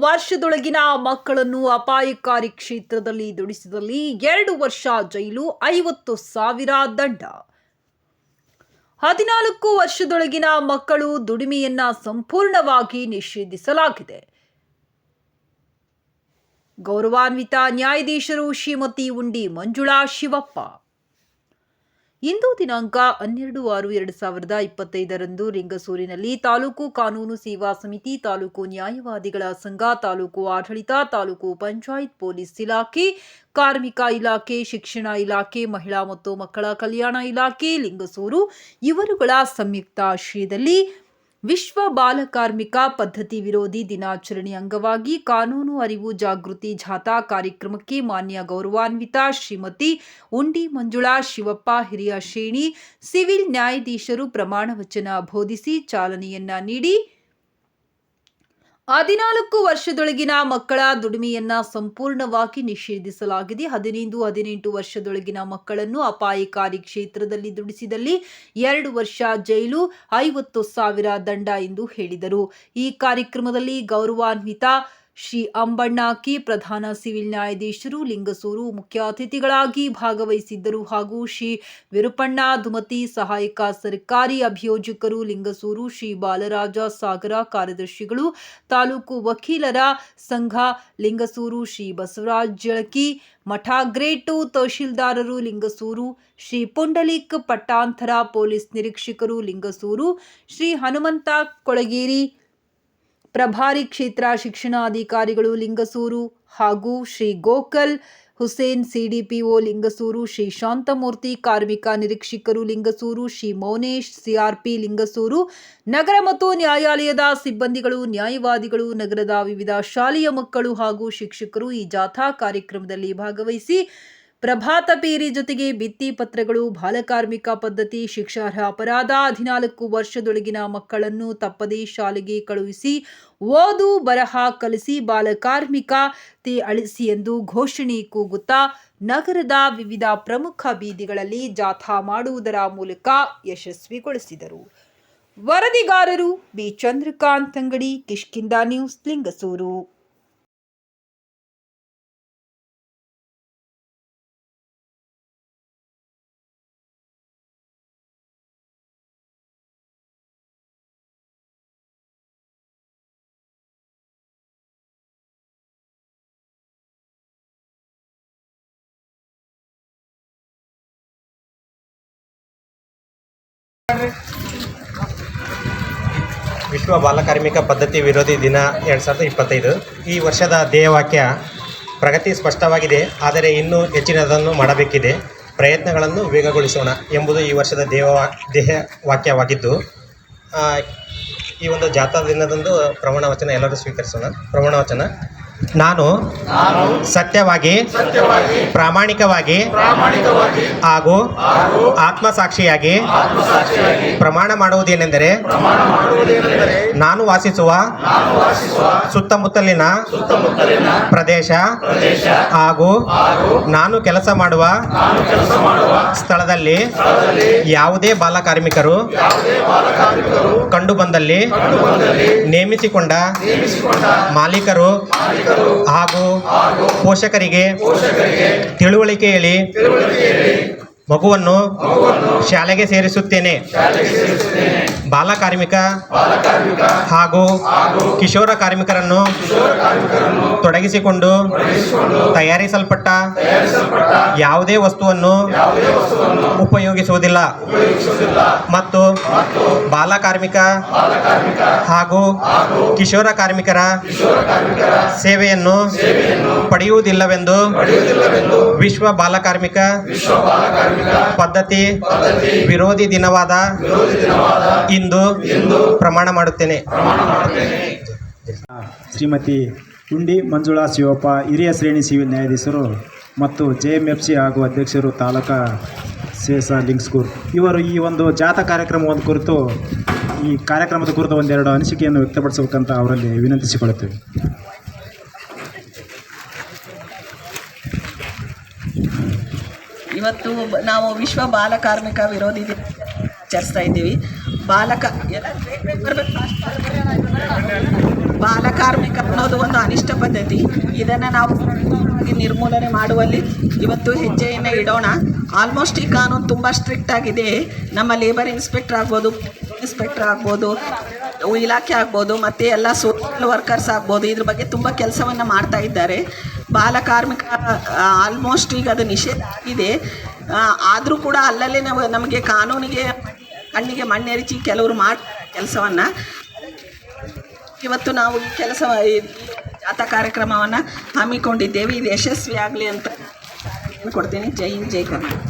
ವರ್ಷದೊಳಗಿನ ಮಕ್ಕಳನ್ನು ಅಪಾಯಕಾರಿ ಕ್ಷೇತ್ರದಲ್ಲಿ ದುಡಿಸಿದಲ್ಲಿ ಎರಡು ವರ್ಷ ಜೈಲು, ಐವತ್ತು ಸಾವಿರ ದಂಡ. ಹದಿನಾಲ್ಕು ವರ್ಷದೊಳಗಿನ ಮಕ್ಕಳು ದುಡಿಮೆಯನ್ನ ಸಂಪೂರ್ಣವಾಗಿ ನಿಷೇಧಿಸಲಾಗಿದೆ. ಗೌರವಾನ್ವಿತ ನ್ಯಾಯಾಧೀಶರು ಶ್ರೀಮತಿ ಉಂಡಿ ಮಂಜುಳಾ ಶಿವಪ್ಪ. ಇಂದು ದಿನಾಂಕ ಹನ್ನೆರಡು ಆರು ಎರಡು ಸಾವಿರದ ಇಪ್ಪತ್ತೈದರಂದು ಲಿಂಗಸೂರಿನಲ್ಲಿ ತಾಲೂಕು ಕಾನೂನು ಸೇವಾ ಸಮಿತಿ, ತಾಲೂಕು ನ್ಯಾಯವಾದಿಗಳ ಸಂಘ, ತಾಲೂಕು ಆಡಳಿತ, ತಾಲೂಕು ಪಂಚಾಯತ್ ಪೊಲೀಸ್ ಇಲಾಖೆ, ಕಾರ್ಮಿಕ ಇಲಾಖೆ, ಶಿಕ್ಷಣ ಇಲಾಖೆ, ಮಹಿಳಾ ಮತ್ತು ಮಕ್ಕಳ ಕಲ್ಯಾಣ ಇಲಾಖೆ, ಲಿಂಗಸೂರು ಇವರುಗಳ ಸಂಯುಕ್ತ ಆಶ್ರಯದಲ್ಲಿ ವಿಶ್ವ ಬಾಲಕಾರ್ಮಿಕ ಪದ್ಧತಿ ವಿರೋಧಿ ದಿನಾಚರಣೆ ಅಂಗವಾಗಿ ಕಾನೂನು ಅರಿವು ಜಾಗೃತಿ ಜಾಥಾ ಕಾರ್ಯಕ್ರಮಕ್ಕೆ ಮಾನ್ಯ ಗೌರವಾನ್ವಿತ ಶ್ರೀಮತಿ ಉಂಡಿ ಮಂಜುಳಾ, ಶಿವಪ್ಪ, ಹಿರಿಯ ಶ್ರೇಣಿ, ಸಿವಿಲ್ ನ್ಯಾಯಾಧೀಶರು ಪ್ರಮಾಣ ವಚನ ಬೋಧಿಸಿ ಚಾಲನೆಯನ್ನ ನೀಡಿ ಹದಿನಾಲ್ಕು ವರ್ಷದೊಳಗಿನ ಮಕ್ಕಳ ದುಡಿಮೆಯನ್ನ ಸಂಪೂರ್ಣವಾಗಿ ನಿಷೇಧಿಸಲಾಗಿದೆ. ಹದಿನೈದು, ಹದಿನೆಂಟು ವರ್ಷದೊಳಗಿನ ಮಕ್ಕಳನ್ನು ಅಪಾಯಕಾರಿ ಕ್ಷೇತ್ರದಲ್ಲಿ ದುಡಿಸಿದಲ್ಲಿ ಎರಡು ವರ್ಷ ಜೈಲು, ಐವತ್ತು ಸಾವಿರ ದಂಡ ಎಂದು ಹೇಳಿದರು. ಈ ಕಾರ್ಯಕ್ರಮದಲ್ಲಿ ಗೌರವಾನ್ವಿತ ಶ್ರೀ ಅಂಬಣ್ಣಾಕಿ ಪ್ರಧಾನ ಸಿವಿಲ್ ನ್ಯಾಯಾಧೀಶರು ಲಿಂಗಸೂರು ಮುಖ್ಯ ಅತಿಥಿಗಳಾಗಿ ಭಾಗವಹಿಸಿದ್ದರು ಹಾಗೂ ಶ್ರೀ ವಿರುಪಣ್ಣ ದುಮತಿ ಸಹಾಯಕ ಸರ್ಕಾರಿ ಅಭಿಯೋಜಕರು ಲಿಂಗಸೂರು ಶ್ರೀ ಬಾಲರಾಜ ಸಾಗರ ಕಾರ್ಯದರ್ಶಿಗಳು ತಾಲೂಕು ವಕೀಲರ ಸಂಘ ಲಿಂಗಸೂರು ಶ್ರೀ ಬಸವರಾಜ್ ಜಳಕಿ ಮಠ ಗ್ರೇಟು ತಹಶೀಲ್ದಾರರು ಲಿಂಗಸೂರು ಶ್ರೀ ಪುಂಡಲೀಕ್ ಪಟ್ಟಾಂತರ ಪೊಲೀಸ್ ನಿರೀಕ್ಷಕರು ಲಿಂಗಸೂರು ಶ್ರೀ ಹನುಮಂತ ಕೊಳಗೇರಿ ಪ್ರಭಾರಿ ಕ್ಷೇತ್ರ ಶಿಕ್ಷಣಾಧಿಕಾರಿಗಳು ಲಿಂಗಸೂರು ಹಾಗೂ ಶ್ರೀ ಗೋಕಲ್, ಹುಸೇನ್ ಸಿಡಿಪಿಒ ಲಿಂಗಸೂರು, ಶ್ರೀ ಶಾಂತಮೂರ್ತಿ ಕಾರ್ಮಿಕ ನಿರೀಕ್ಷಕರು ಲಿಂಗಸೂರು, ಶ್ರೀ ಮೌನೇಶ್ ಸಿಆರ್ಪಿ ಲಿಂಗಸೂರು, ನಗರ ಮತ್ತು ನ್ಯಾಯಾಲಯದ ಸಿಬ್ಬಂದಿಗಳು, ನ್ಯಾಯವಾದಿಗಳು, ನಗರದ ವಿವಿಧ ಶಾಲೆಯ ಮಕ್ಕಳು ಹಾಗೂ ಶಿಕ್ಷಕರು ಈ ಜಾಥಾ ಕಾರ್ಯಕ್ರಮದಲ್ಲಿ ಭಾಗವಹಿಸಿ ಪ್ರಭಾತ ಪೇರಿ ಜೊತೆಗೆ ಭಿತ್ತಿ ಪತ್ರಗಳು, ಬಾಲಕಾರ್ಮಿಕ ಪದ್ಧತಿ, ಶಿಕ್ಷಾರ್ಹ ಅಪರಾಧ ಹದಿನಾಲ್ಕು ವರ್ಷದೊಳಗಿನ ಮಕ್ಕಳನ್ನು ತಪ್ಪದೇ ಶಾಲೆಗೆ ಕಳುಹಿಸಿ, ಓದು ಬರಹ ಕಲಿಸಿ ಬಾಲಕಾರ್ಮಿಕತೆ ಅಳಿಸಿ ಎಂದು ಘೋಷಣೆ ಕೂಗುತ್ತಾ, ನಗರದ ವಿವಿಧ ಪ್ರಮುಖ ಬೀದಿಗಳಲ್ಲಿ ಜಾಥಾ ಮಾಡುವುದರ ಮೂಲಕ ಯಶಸ್ವಿಗೊಳಿಸಿದರು. ವರದಿಗಾರರು ಬಿ. ಚಂದ್ರಕಾಂತ್ ಅಂಗಡಿ ಕಿಷ್ಕಿಂದ ನ್ಯೂಸ್, ಲಿಂಗಸೂರು. ವಿಶ್ವ ಬಾಲಕಾರ್ಮಿಕ ಪದ್ಧತಿ ವಿರೋಧಿ ದಿನ ಎರಡು ಸಾವಿರದ ಇಪ್ಪತ್ತೈದು. ಈ ವರ್ಷದ ಧ್ಯೇಯವಾಕ್ಯ ಪ್ರಗತಿ ಸ್ಪಷ್ಟವಾಗಿದೆ, ಆದರೆ ಇನ್ನೂ ಹೆಚ್ಚಿನದನ್ನು ಮಾಡಬೇಕಿದೆ. ಪ್ರಯತ್ನಗಳನ್ನು ವೇಗಗೊಳಿಸೋಣ ಎಂಬುದು ಈ ವರ್ಷದ ಧ್ಯೇಯವಾ ಧ್ಯೇಯ ವಾಕ್ಯವಾಗಿದ್ದು ಈ ಒಂದು ಜಾಥಾ ದಿನದಂದು ಪ್ರಮಾಣ ವಚನ ಎಲ್ಲರೂ ಸ್ವೀಕರಿಸೋಣ. ಪ್ರಮಾಣ ವಚನ ನಾನು ಸತ್ಯವಾಗಿ ಪ್ರಾಮಾಣಿಕವಾಗಿ ಹಾಗೂ ಆತ್ಮಸಾಕ್ಷಿಯಾಗಿ ಪ್ರಮಾಣ ಮಾಡುವುದೇನೆಂದರೆ ನಾನು ವಾಸಿಸುವ ಸುತ್ತಮುತ್ತಲಿನ ಪ್ರದೇಶ ಹಾಗೂ ನಾನು ಕೆಲಸ ಮಾಡುವ ಸ್ಥಳದಲ್ಲಿ ಯಾವುದೇ ಬಾಲಕಾರ್ಮಿಕರು ಕಂಡುಬಂದಲ್ಲಿ ನೇಮಿಸಿಕೊಂಡ ಮಾಲೀಕರು ಹಾಗೂ ಪೋಷಕರಿಗೆ ತಿಳುವಳಿಕೆಯಲ್ಲಿ ಹೇಳಿ ಮಗುವನ್ನು ಶಾಲೆಗೆ ಸೇರಿಸುತ್ತೇನೆ. ಬಾಲಕಾರ್ಮಿಕ ಹಾಗೂ ಕಿಶೋರ ಕಾರ್ಮಿಕರನ್ನು ತೊಡಗಿಸಿಕೊಂಡು ತಯಾರಿಸಲ್ಪಟ್ಟ ಯಾವುದೇ ವಸ್ತುವನ್ನು ಉಪಯೋಗಿಸುವುದಿಲ್ಲ. ಮತ್ತು ಬಾಲಕಾರ್ಮಿಕ ಹಾಗೂ ಕಿಶೋರ ಕಾರ್ಮಿಕರ ಸೇವೆಯನ್ನು ಪಡೆಯುವುದಿಲ್ಲವೆಂದು ವಿಶ್ವ ಬಾಲಕಾರ್ಮಿಕ ಪದ್ಧತಿ ವಿರೋಧಿ ದಿನವಾದ ಇಂದು ಪ್ರಮಾಣ ಮಾಡುತ್ತೇನೆ. ಶ್ರೀಮತಿ ಉಂಡಿ ಮಂಜುಳಾ ಶಿವಪ್ಪ ಹಿರಿಯ ಶ್ರೇಣಿ ಸಿವಿಲ್ ನ್ಯಾಯಾಧೀಶರು ಮತ್ತು ಜೆ ಎಂ ಎಫ್ ಸಿ ಹಾಗೂ ಅಧ್ಯಕ್ಷರು ತಾಲೂಕಾ ಸೇಸ ಲಿಂಗ್ಸ್ಕೂರ್ ಇವರು ಈ ಒಂದು ಜಾಥಾ ಕಾರ್ಯಕ್ರಮವನ್ನು ಕುರಿತು ಈ ಕಾರ್ಯಕ್ರಮದ ಕುರಿತು ಒಂದೆರಡು ಅನಿಸಿಕೆಯನ್ನು ವ್ಯಕ್ತಪಡಿಸಬೇಕಂತ ಅವರಲ್ಲಿ ವಿನಂತಿಸಿಕೊಳ್ಳುತ್ತೇವೆ. ಇವತ್ತು ನಾವು ವಿಶ್ವ ಬಾಲಕಾರ್ಮಿಕ ವಿರೋಧಿ ದಿನ ಆಚರಿಸ್ತಾ ಇದ್ದೀವಿ. ಬಾಲಕ. ಬಾಲಕಾರ್ಮಿಕ ಅನ್ನೋದು ಒಂದು ಅನಿಷ್ಟ ಪದ್ಧತಿ. ಇದನ್ನು ನಾವು ನಿರ್ಮೂಲನೆ ಮಾಡುವಲ್ಲಿ ಇವತ್ತು ಹೆಜ್ಜೆಯನ್ನು ಇಡೋಣ. ಆಲ್ಮೋಸ್ಟ್ ಈ ಕಾನೂನು ತುಂಬ ಸ್ಟ್ರಿಕ್ಟ್ ಆಗಿದೆ. ನಮ್ಮ ಲೇಬರ್ ಇನ್ಸ್ಪೆಕ್ಟರ್ ಆಗ್ಬೋದು ಇನ್ಸ್ಪೆಕ್ಟರ್ ಆಗ್ಬೋದು, ಇಲಾಖೆ ಆಗ್ಬೋದು, ಮತ್ತು ಎಲ್ಲ ಸೋಷಿಯಲ್ ವರ್ಕರ್ಸ್ ಆಗ್ಬೋದು. ಇದ್ರ ಬಗ್ಗೆ ತುಂಬ ಕೆಲಸವನ್ನು ಮಾಡ್ತಾ ಇದ್ದಾರೆ. ಬಾಲಕಾರ್ಮಿಕ ಆಲ್ಮೋಸ್ಟ್ ಈಗ ಅದು ನಿಷೇಧ ಆಗಿದೆ. ಆದರೂ ಕೂಡ ಅಲ್ಲಲ್ಲೇ ನಾವು ನಮಗೆ ಕಾನೂನಿಗೆ, ಕಣ್ಣಿಗೆ ಮಣ್ಣೆರಚಿ ಕೆಲವರು ಮಾಡಿ ಕೆಲಸವನ್ನು. ಇವತ್ತು ನಾವು ಈ ಕೆಲಸ, ಈ ಜಾಥಾ ಕಾರ್ಯಕ್ರಮವನ್ನು ಹಮ್ಮಿಕೊಂಡಿದ್ದೇವೆ. ಇದು ಯಶಸ್ವಿ ಆಗಲಿ ಅಂತ ಕೊಡ್ತೀನಿ ಜೈ ಹಿಂದ್, ಜೈ ಕರ್ನಾಟಕ.